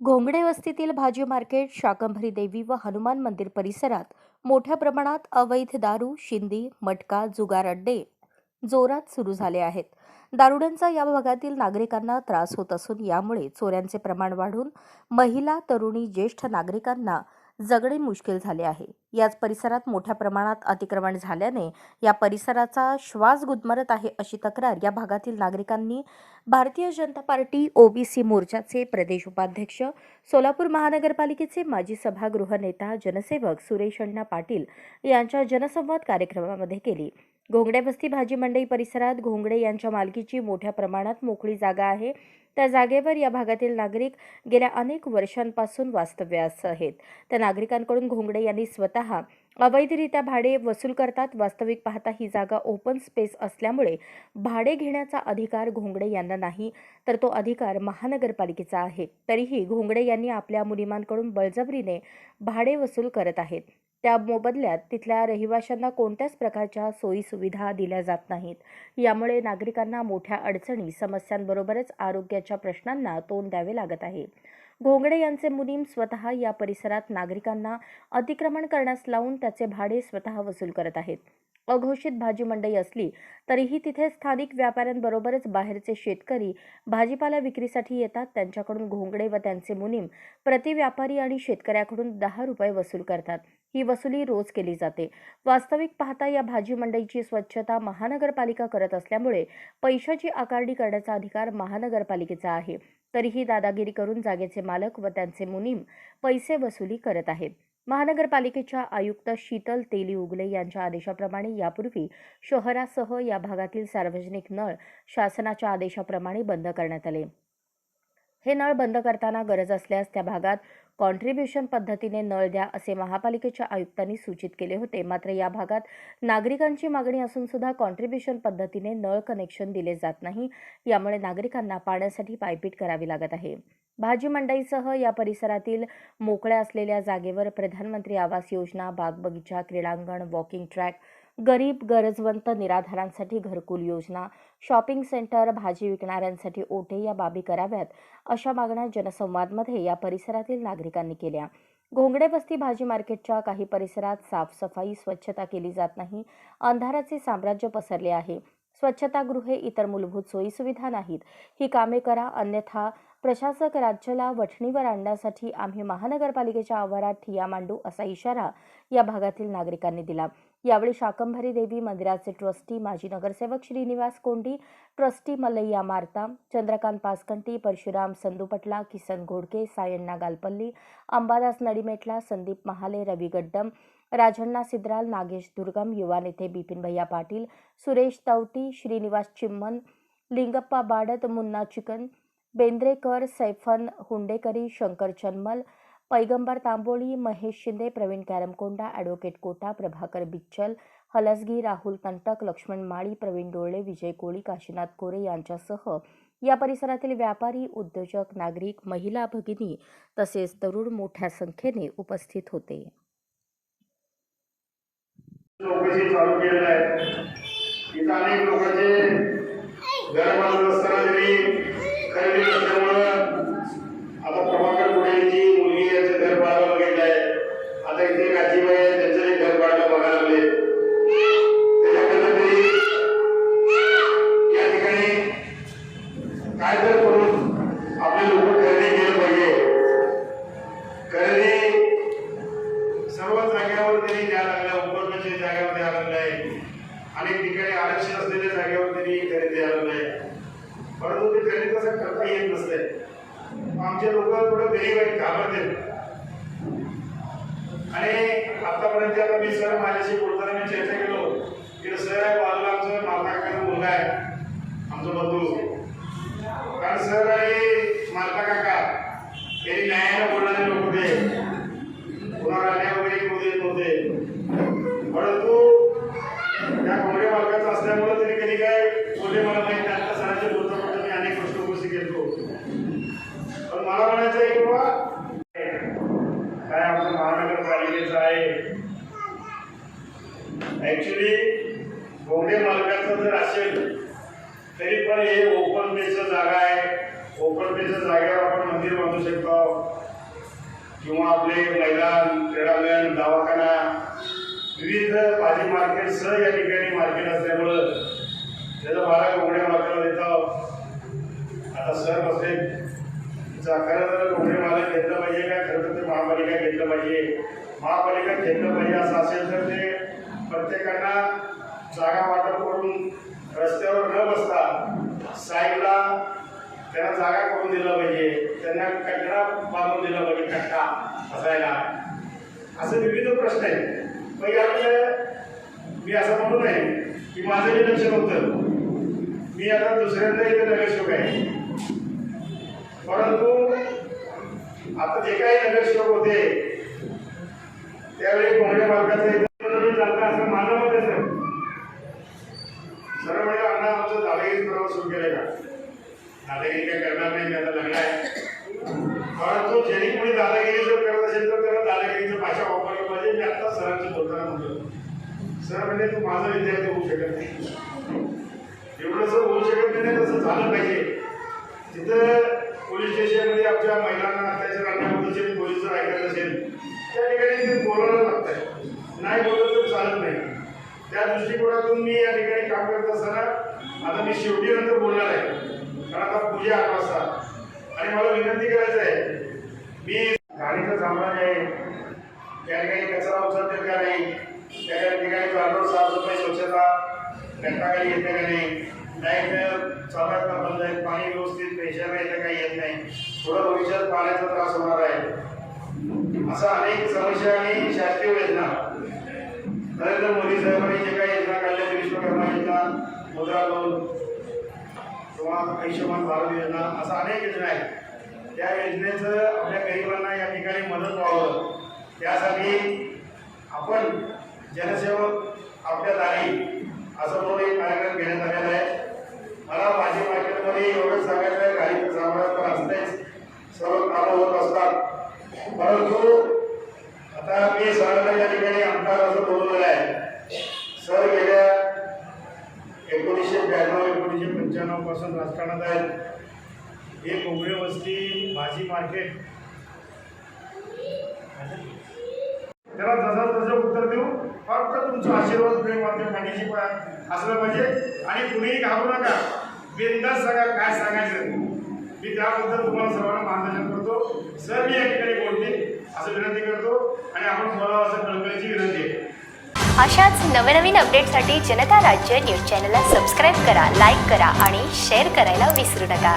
घोंगडे वस्तीतील भाजी मार्केट शाकंभरी देवी व हनुमान मंदिर परिसरात मोठ्या प्रमाणात अवैध दारू शिंदी मटका जुगार अड्डे जोरात सुरू झाले आहेत. दारुड्यांचा या भागातील नागरिकांना त्रास होत असून यामुळे चोऱ्यांचे प्रमाण वाढून महिला तरुणी ज्येष्ठ नागरिकांना जगणे मुश्किल झाले आहे. याच परिसरात मोठ्या प्रमाणात अतिक्रमण झाल्याने या परिसराचा श्वास गुदमरत आहे अशी तक्रार या भागातील नागरिकांनी भारतीय जनता पार्टी ओबीसी मोर्चाचे प्रदेश उपाध्यक्ष सोलापूर महानगरपालिकेचे माजी सभागृह नेता जनसेवक सुरेश अण्णा पाटील यांच्या जनसंवाद कार्यक्रमामध्ये केली. घोंगडे वस्ती भाजी मंडई परिसरात घोंगडे यांच्या मालकीची मोठ्या प्रमाणात मोकळी जागा आहे. त्या जागेवर या भागातील नागरिक गेल्या अनेक वर्षांपासून वास्तव्यास आहेत. त्या नागरिकांकडून घोंगडे यांनी स्वतः अवैधरित्या भाडे वसूल करतात. वास्तविक पाहता ही जागा ओपन स्पेस असल्यामुळे भाडे घेण्याचा अधिकार घोंगडे यांना नाही तर तो अधिकार महानगरपालिकेचा आहे. तरीही घोंगडे यांनी आपल्या मुलीमांकडून बळजबरीने भाडे वसूल करत आहेत. त्या मोबदल्यात तिथल्या रहिवाशांना कोणत्याच प्रकारच्या सोयीसुविधा दिल्या जात नाहीत. यामुळे नागरिकांना मोठ्या अडचणी समस्यांबरोबरच आरोग्याच्या प्रश्नांना तोंड द्यावे लागत आहे. घोंगडे यांचे मुनीम स्वतः या परिसरात नागरिकांना अतिक्रमण करण्यास लावून त्याचे भाडे स्वतः वसूल करत आहेत. अघोषित भाजी मंडई असली तरीही तिथे स्थानिक व्यापाऱ्यांबरोबरच बाहेरचे शेतकरी भाजीपाला विक्रीसाठी येतात. त्यांच्याकडून घोंगडे व त्यांचे मुनीम प्रति व्यापारी आणि शेतकऱ्याकडून दहा रुपये वसूल करतात. ही वसुली रोज केली जाते. वास्तविक पाहता या भाजी मंडईची स्वच्छता महानगरपालिका करत असल्यामुळे पैशाची आकारणी करण्याचा अधिकार महानगरपालिकेचा आहे. तरीही दादागिरी करून जागेचे मालक व त्यांचे मुनीम पैसे वसुली करत आहेत. महानगरपालिकेच्या आयुक्त शीतल तेली उगले यांच्या आदेशाप्रमाणे यापूर्वी शहरासह या भागातील सार्वजनिक नळ शासनाच्या आदेशाप्रमाणे बंद करण्यात आले. हे नळ बंद करताना गरज असल्यास त्या भागात कॉन्ट्रीब्युशन पद्धतीने नळ द्या असे महापालिकेच्या आयुक्तांनी सूचित केले होते. मात्र या भागात नागरिकांची मागणी असून सुद्धा कॉन्ट्रीब्युशन पद्धतीने नळ कनेक्शन दिले जात नाही. यामुळे नागरिकांना पाण्यासाठी पायपीट करावी लागत आहे. भाजी मंडईसह या परिसरातील मोकळ्या असलेल्या जागेवर प्रधानमंत्री आवास योजना बाग बगीचा क्रीडांगण वॉकिंग ट्रॅक गरीब गरजवंत निराधारांसाठी घरकुल योजना शॉपिंग सेंटर भाजी विकणाऱ्यांसाठी ओटे या बाबी कराव्यात अशा मागण्या जनसंवादमध्ये या परिसरातील नागरिकांनी केल्या. घोंगडे वस्ती भाजी मार्केटच्या काही परिसरात साफसफाई स्वच्छता केली जात नाही अंधाराचे साम्राज्य पसरले आहे. स्वच्छतागृहे इतर मूलभूत सोयीसुविधा नाहीत. ही कामे करा अन्यथा प्रशासक राज्याला वठणीवर आणण्यासाठी आम्ही महानगरपालिकेच्या आवारात ठिया मांडू असा इशारा या भागातील नागरिकांनी दिला. यावेळी शाकंभरी देवी मंदिराचे ट्रस्टी माजी नगरसेवक श्रीनिवास कोंडी ट्रस्टी मल्लय्या मारता चंद्रकांत पासकंटी परशुराम संदुपटला किसन घोडके सायण्णा गालपल्ली अंबादास नडीमेटला संदीप महाले रवी गड्डम राजण्णा सिद्राल नागेश दुर्गम युवा नेते बिपिन भैया पाटील सुरेश तवटी श्रीनिवास चिम्मन लिंगप्पा बाडत मुन्ना चिकन बेंद्रेकर सैफन हुंडेकरी शंकर चन्मल पैगंबर तांबोळी महेश शिंदे प्रवीण कॅरमकोंडा ॲडव्होकेट कोटा प्रभाकर बिच्चल हलसगी राहुल तंटक लक्ष्मण माळी प्रवीण डोळे विजय कोळी काशीनाथ कोरे यांच्यासह या परिसरातील व्यापारी उद्योजक नागरिक महिला भगिनी तसेच तरुण मोठ्या संख्येने उपस्थित होते. चौकशी चालू केलेलं आहे इथं अनेक लोकांचे घर असताना त्यांनी खरेदी नसल्यामुळं आमचे लोक थोडे गरीब आहेत घाबरते आणि आतापर्यंत आता मी सर माझ्याशी बोलताना मी चर्चा केलो की सर आहे बाजूला आमचं मालकाकाचा मुलगा आहे आमचा बंधू. कारण सर आहे मालका काका. यांनी न्यायाने बोलणारे लोक होते कुणाला अन्याय वगैरे करू देत नव्हते परंतु त्या कोंबडे मालकाचं असल्यामुळे तरी कधी काय कोंबडे मला माहिती आता सरांच्या बोलता बोलता मी अनेक गोष्टी उपस्थित घेतो पण मला म्हणायचं आहे की बाबा काय आमचं महानगरपालिकेचं आहे ऍक्च्युली कोंबडे मालकाचं जर असेल तरी पण हे ओपन बेसचं जागा आहे. ओपन पेच्या जागेवर आपण मंदिर बांधू शकतो. किंवा आपले मैदान क्रीडांगण दवाखाना विविध भाजी मार्केट सह या ठिकाणी मार्केट असल्यामुळं त्याचं भाडा कोंबड्या मालकाला देतो. आता सर बसले. खरं तर कोंबडे मालक घेतलं पाहिजे का? खरं तर ते महापालिका घेतलं पाहिजे. महापालिका घेतलं पाहिजे असं असेल तर ते प्रत्येकांना जागा वाटप करून रस्त्यावर न बसता साईडला त्यांना जागा करून दिलं पाहिजे. त्यांना कचरा बांधून दिला पाहिजे कट्टा असायला असे विविध प्रश्न आहेत. मग मी असं म्हणू नये की माझं हे लक्ष नव्हतं. मी आता दुसऱ्यांदा इथे नगरसेवक आहे. परंतु आता जे काही नगरसेवक होते त्यावेळी कोंबड्या मार्गाचं इथे चालतं असं माझं मत आहे सर सरळ म्हणजे अण्णा आमचं दादागिरी प्रवास सुरू केलाय का दादागिरी काय करणार नाही मी आता लग्न आहे. परंतु ज्यांनी कोणी दादागिरी जर करत असेल तर त्याला दादागिरीची भाषा वापरली पाहिजे. मी आता सरांची बोलताना म्हणतो सर म्हणजे तू माझा विद्यार्थी होऊ शकत नाही. एवढंच होऊ शकत नाही तसं झालं पाहिजे. तिथं पोलीस स्टेशनमध्ये आमच्या महिलांना अत्याचार आणण्याबद्दलचे पोलीस जर ऐकत असेल त्या ठिकाणी ते बोलायला लागत आहे नाही बोललं तर चालत नाही. त्या दृष्टिकोनातून मी या ठिकाणी काम करत असताना आता मी शेवटी नंतर बोलणार आहे. कारण आता पूजा आठ वाजता आणि मला विनंती करायचं आहे मी गाडीचं साम्राज्य आहे. त्या ठिकाणी कचरा उचलते का नाही? त्या ठिकाणी चालू साफसफाई स्वच्छता. घंटाखाली येते का नाही? लाइट चालत का बंद आहे पाणी व्यवस्थित प्रेशर येतं काही येत नाही? थोडं भविष्यात पाण्याचा त्रास होणार आहे. असा अनेक समस्या आणि शासकीय योजना. नरेंद्र मोदी साहेबांनी जे काही योजना काढल्या विश्वकर्मा योजना मुद्रा लोन किंवा आयुष्यमान भारत योजना अशा अनेक योजना आहेत. त्या योजनेचं आपल्या गरिबांना या ठिकाणी मदत व्हावं. त्यासाठी आपण जनसेवक आपल्या दारी असं म्हणून एक कार्यक्रम घेण्यात आलेला आहे. मला भाजी मार्केटमध्ये एवढंच सांगायचं आहे काही सामान तर असतेच. सर्व कामं होत असतात. परंतु आता मी सरांना या ठिकाणी आमदार असं बोलवलेलं आहे सर गेल्या एकोणीसशे ब्याण्णव एकोणीसशे पंच्याण्णवपासून राजकारणात आहेत हे कोंबडे वस्ती भाजी मार्केट. त्याला जसं तसं उत्तर देऊ फक्त तुमचा आशीर्वाद प्रेम आमच्या पाठीशी असलं पाहिजे. आणि कुणीही घाबरू नका. बिंदास सांगा काय सांगायचं? मी त्याबद्दल तुम्हाला सर्वांना मार्गदर्शन करतो. सर मी या ठिकाणी बोलते. असं विनंती करतो. आणि आपण बोलावं असं कळकळीची विनंती आहे. अशाच नवनवीन अपडेटसाठी जनता राज्य न्यूज चॅनलला सबस्क्राईब करा लाईक करा आणि शेअर करायला विसरू नका.